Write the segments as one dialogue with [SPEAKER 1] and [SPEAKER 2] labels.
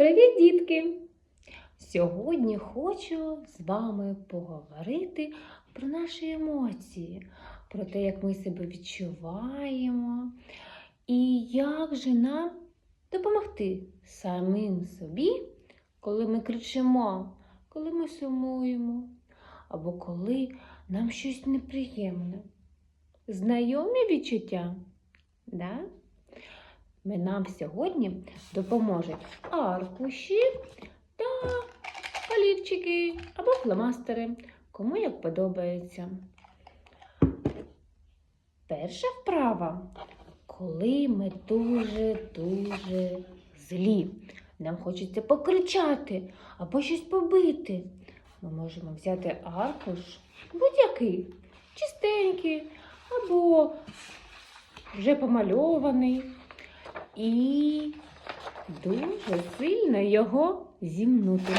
[SPEAKER 1] Привіт, дітки! Сьогодні хочу з вами поговорити про наші емоції, про те, як ми себе відчуваємо і як же нам допомогти самим собі, коли ми кричимо, коли ми сумуємо, або коли нам щось неприємне. Знайомі відчуття? Да? Ми нам сьогодні допоможуть аркуші та олівчики або фломастери, кому як подобається. Перша вправа, коли ми дуже-дуже злі. Нам хочеться покричати або щось побити. Ми можемо взяти аркуш будь-який, чистенький або вже помальований і дуже сильно його зімнути.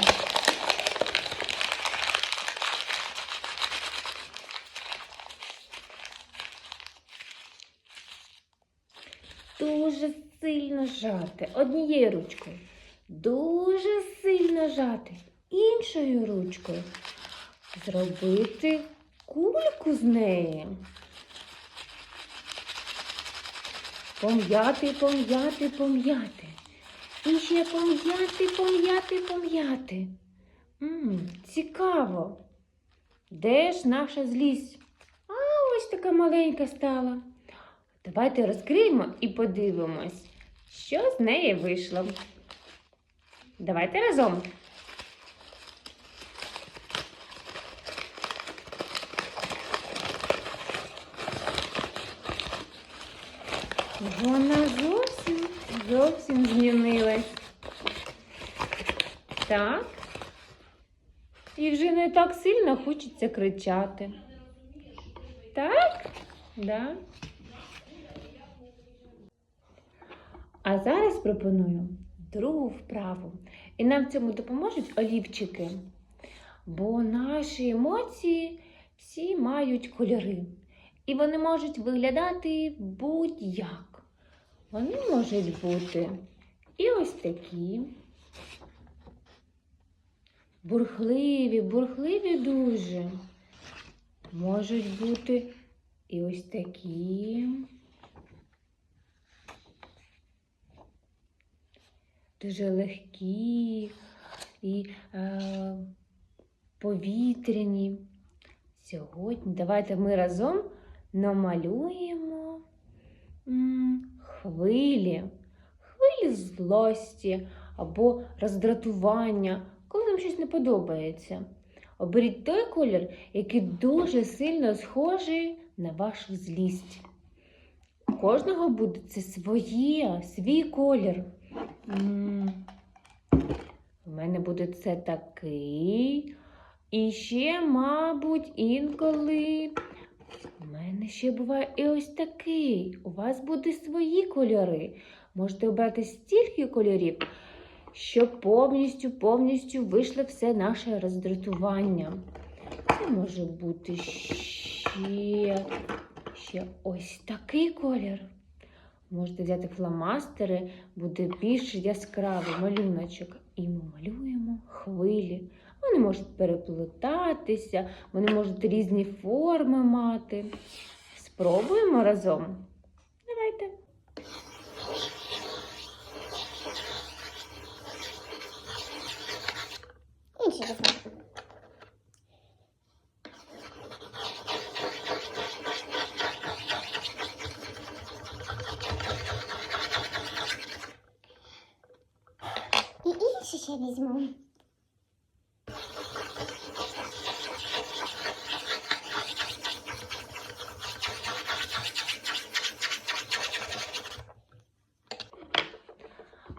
[SPEAKER 1] Дуже сильно жати однією ручкою, дуже сильно жати іншою ручкою. Зробити кульку з неї. Пом'яти, пом'яти, пом'яти. І ще пом'яти, пом'яти, пом'яти. Цікаво. Де ж наша злість? А ось така маленька стала. Давайте розкриємо і подивимось, що з неї вийшло. Давайте разом. Змінилась. Так. І вже не так сильно хочеться кричати. Так? Да. А зараз пропоную другу вправу. І нам в цьому допоможуть олівчики. Бо наші емоції всі мають кольори. І вони можуть виглядати будь-як. Вони можуть бути і ось такі. Бурхливі, бурхливі дуже. Можуть бути і ось такі. Дуже легкі і е, повітряні. Сьогодні давайте ми разом намалюємо хвилі, хвилі злості або роздратування, коли нам щось не подобається. Оберіть той колір, який дуже сильно схожий на вашу злість. У кожного буде це своє, свій колір. У мене буде це такий. І ще, мабуть, інколи у мене ще буває і ось такий. У вас будуть свої кольори. Можете обрати стільки кольорів, щоб повністю, повністю вийшло все наше роздратування. Це може бути ще, ще ось такий колір. Можете взяти фломастери, буде більш яскравий малюночок. І ми малюємо хвилі. Вони можуть переплетатися, вони можуть різні форми мати. Спробуємо разом. Давайте.
[SPEAKER 2] Ще візьму.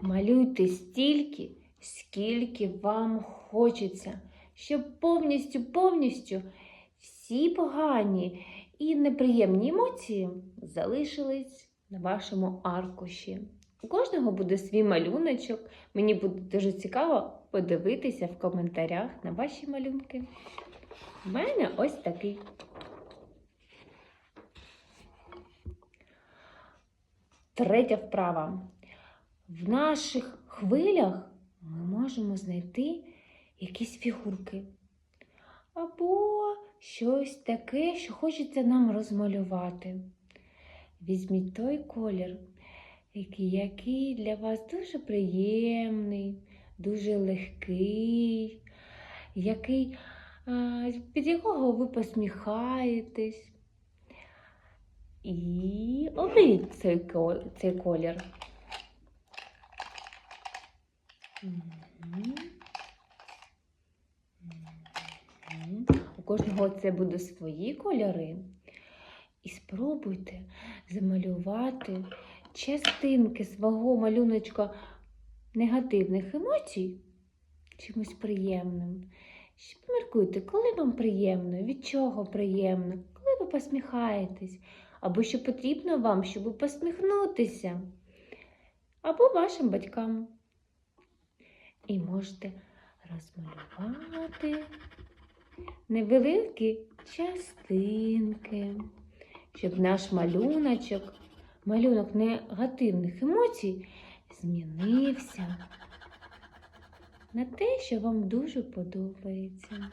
[SPEAKER 1] Малюйте стільки, скільки вам хочеться, щоб повністю, повністю всі погані і неприємні емоції залишились на вашому аркуші. У кожного буде свій малюночок. Мені буде дуже цікаво подивитися в коментарях на ваші малюнки. У мене ось такий. Третя вправа. В наших хвилях ми можемо знайти якісь фігурки. Або щось таке, що хочеться нам розмалювати. Візьміть той колір, який, для вас дуже приємний, дуже легкий, який, під якого ви посміхаєтесь. І оберіть цей, цей колір. У кожного це будуть свої кольори. І спробуйте замалювати частинки свого малюночка негативних емоцій чимось приємним. Поміркуйте, коли вам приємно, від чого приємно, коли ви посміхаєтесь, або що потрібно вам, щоб посміхнутися, або вашим батькам. І можете розмалювати невеликі частинки, щоб наш малюночок, малюнок негативних емоцій змінився на те, що вам дуже подобається.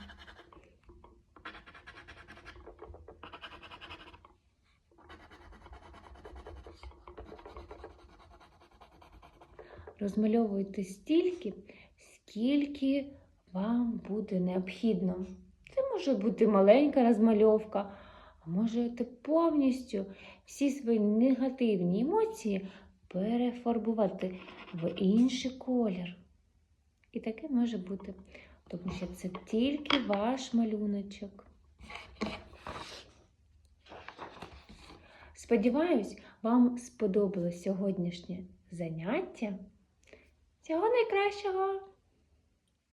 [SPEAKER 1] Розмальовуйте стільки, скільки вам буде необхідно. Це може бути маленька розмальовка, можете повністю всі свої негативні емоції перефарбувати в інший колір. І таке може бути, тому що це тільки ваш малюночок. Сподіваюсь, вам сподобалось сьогоднішнє заняття. Всього найкращого!